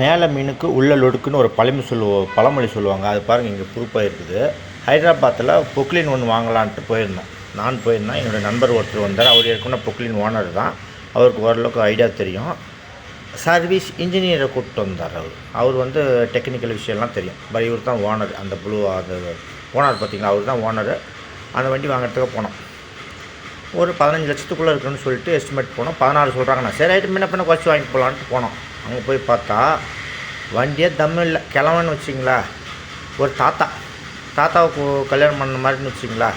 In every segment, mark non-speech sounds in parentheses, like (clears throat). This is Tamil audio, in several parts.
மேலே மீனுக்கு உள்ள லொடுக்குன்னு ஒரு பழமொழி சொல்லுவோம் பழமொழி சொல்லுவாங்க. அது பாருங்கள் இங்கே ப்ரூஃபாக இருக்குது ஹைதராபாத்தில் பொக்லின் ஒன்று வாங்கலான்ட்டு போயிருந்தோம். நான் போயிருந்தேன் என்னோடய நண்பர் ஒருத்தர் வந்தார். அவர் ஏற்கனவே பொக்லின் ஓனர் தான். அவருக்கு ஓரளவுக்கு ஐடியா தெரியும். சர்வீஸ் இன்ஜினியரை கூப்பிட்டு வந்தார் அவர். அவர் வந்து டெக்னிக்கல் விஷயம்லாம் தெரியும். பட் இவர் தான் ஓனர் அந்த ப்ளூ அந்த ஓனர் பார்த்தீங்களா? அவர் தான் ஓனர். அந்த வண்டி வாங்குறதுக்கு போனோம். ஒரு பதினஞ்சு லட்சத்துக்குள்ளே இருக்குன்னு சொல்லிட்டு எஸ்டிமேட் போனோம். பதினாறு சொல்கிறாங்கண்ணா சரி ஐட்டம் என்ன பண்ண குறைச்சி வாங்கிட்டு போகலான்ட்டு போனோம். அங்கே போய் பார்த்தா வண்டியே தம் இல்லை. கிழவன்னு வச்சிங்களா ஒரு தாத்தா. தாத்தாவுக்கு கல்யாணம் பண்ண மாதிரின்னு வச்சிங்களா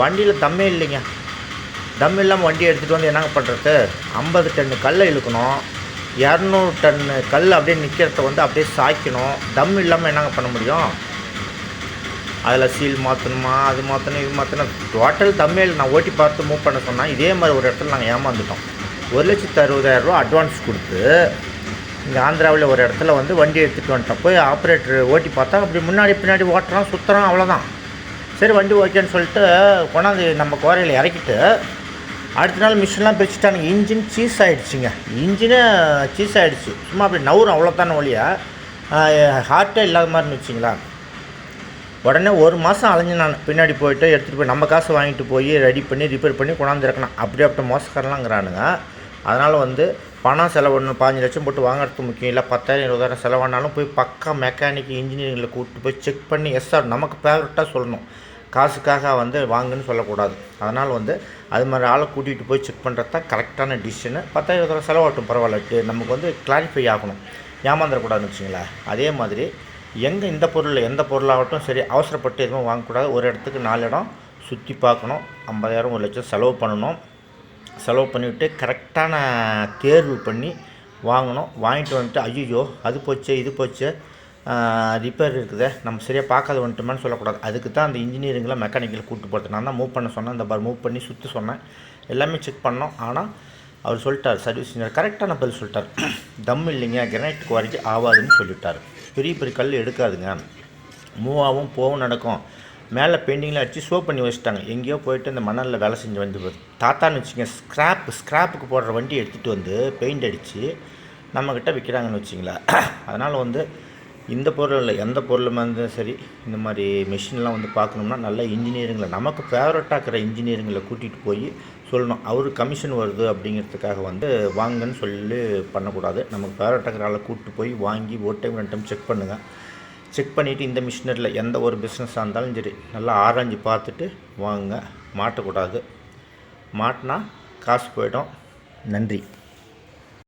வண்டியில் தம்மே இல்லைங்க. தம் இல்லாமல் வண்டியை எடுத்துகிட்டு வந்து என்னங்க பண்ணுறது ஐம்பது டன்னு கல்லை இழுக்கணும். இரநூறு டன்னு கல் அப்படியே நிற்கிறத வந்து அப்படியே சாய்க்கணும். தம் இல்லாமல் என்னங்க பண்ண முடியும்? அதில் சீல் மாற்றணுமா அது மாற்றணும் இது மாற்றணும் டோட்டல் தமிழ் நான் ஓட்டி பார்த்து மூவ் பண்ண சொன்னால் இதே மாதிரி ஒரு இடத்துல நாங்கள் ஏமாந்துட்டோம். ஒரு லட்சத்து அறுபதாயிரரூவா அட்வான்ஸ் கொடுத்து இங்கே ஆந்திராவில் ஒரு இடத்துல வந்து வண்டி எடுத்துகிட்டு வந்துட்டோம். போய் ஆப்ரேட்டர் ஓட்டி பார்த்தா அப்படி முன்னாடி பின்னாடி ஓட்டுறான் சுற்றுறோம் அவ்வளோதான் சரி வண்டி ஓகேன்னு சொல்லிட்டு கொண்டாந்து நம்ம கோரையில் இறக்கிட்டு அடுத்த நாள் மிஷின்லாம் பிரிச்சுட்டானுங்க. இன்ஜின் சீஸ் ஆகிடுச்சிங்க இன்ஜினே சீஸ் ஆகிடுச்சு சும்மா அப்படி நவுறும் அவ்வளோத்தான வழியா ஹார்ட்டே இல்லாத மாதிரின்னு வச்சிங்களா. உடனே ஒரு மாதம் அலைஞ்சு நான் பின்னாடி போயிட்டு எடுத்துகிட்டு போய் நம்ம காசு வாங்கிட்டு போய் ரெடி பண்ணி ரிப்பேர் பண்ணி கொண்டாந்து இறக்கணும் அப்படி அப்படி மோசக்காரலாங்கிறானுங்க அதனால் வந்து பணம் செலவிடணும் பாஞ்சு லட்சம் போட்டு வாங்குறது முக்கியம். இல்லை பத்தாயிரம் இருபதாயிரம் செலவானாலும் போய் பக்கா மெக்கானிக் இன்ஜினியரிங்கில் கூப்பிட்டு போய் செக் பண்ணி எஸ் சார் நமக்கு ஃபேவரட்டாக சொல்லணும். காசுக்காக வந்து வாங்குன்னு சொல்லக்கூடாது. அதனால் வந்து அது மாதிரி ஆளை கூட்டிகிட்டு போய் செக் பண்ணுறது தான் கரெக்டான டிசிஷனு பத்தாயிரம் இருபதாயிரம் செலவாகட்டும் பரவாயில்ல. நமக்கு வந்து கிளாரிஃபை ஆகணும். ஏமாந்துடக்கூடாதுன்னு வச்சுங்களேன் அதே மாதிரி எங்கே இந்த பொருள் எந்த பொருளாகட்டும் சரி அவசரப்பட்டு எதுவும் வாங்கக்கூடாது. ஒரு இடத்துக்கு நாலு இடம் சுற்றி பார்க்கணும். ஐம்பதாயிரம் ஒரு லட்சம் செலவு பண்ணணும். செலவு பண்ணிவிட்டு கரெக்டான தேர்வு பண்ணி வாங்கணும். வாங்கிட்டு வந்துட்டு ஐயோ அது போச்சு இது போச்சு ரிப்பேர் இருக்குதே நம்ம சரியாக பார்க்காத வந்துட்டோமேனு சொல்லக்கூடாது. அதுக்கு தான் அந்த இன்ஜினியரிங்கில் மெக்கானிக்கில் கூப்பிட்டு போகிறது நான் தான் மூவ் பண்ண சொன்னேன். இந்த பார் மூவ் பண்ணி சுற்றி சொன்னேன். எல்லாமே செக் பண்ணோம். ஆனால் அவர் சொல்லிட்டார் சர்வீஸ் இன்ஜினியர் கரெக்டான பதில் சொல்லிட்டார். (clears throat) தம் இல்லைங்க கிரானைட் குவாலிட்டி ஆகாதுன்னு சொல்லிட்டார். பெரிய பெரிய கல் எடுக்காதுங்க. மூவாகவும் போகவும் நடக்கும். மேலே பெயிண்டிங்கில் அடித்து ஷோ பண்ணி வச்சுட்டாங்க. எங்கேயோ போயிட்டு இந்த மணலில் வேலை செஞ்சு வந்து தாத்தான்னு வச்சுங்க ஸ்க்ராப் ஸ்க்ராப்புக்கு போடுற வண்டி எடுத்துகிட்டு வந்து பெயிண்ட் அடித்து நம்மக்கிட்ட விற்கிறாங்கன்னு வச்சிங்களேன். (clears throat) அதனால் வந்து இந்த பொருள் இல்லை எந்த பொருளுமே இருந்தாலும் சரி இந்த மாதிரி மிஷின்லாம் வந்து பார்க்கணும்னா நல்ல இன்ஜினியரிங்கில் நமக்கு ஃபேவரட்டாக இருக்கிற இன்ஜினியரிங்கில் கூட்டிகிட்டு போய் சொல்லணும். அவரு கமிஷன் வருது அப்படிங்கிறதுக்காக வந்து வாங்கன்னு சொல்லி பண்ணக்கூடாது. நமக்கு ஃபேவரட்டாக இருக்கிற ஆளை கூப்பிட்டு போய் வாங்கி ஒரு டைம் ரெண்டு டைம் செக் பண்ணுங்கள் செக் பண்ணிவிட்டு இந்த மிஷினரியில் எந்த ஒரு பிஸ்னஸாக இருந்தாலும் சரி நல்லா ஆராய்ஞ்சு பார்த்துட்டு வாங்குங்க. மாட்டக்கூடாது. மாட்டினா காசு போயிடும். நன்றி.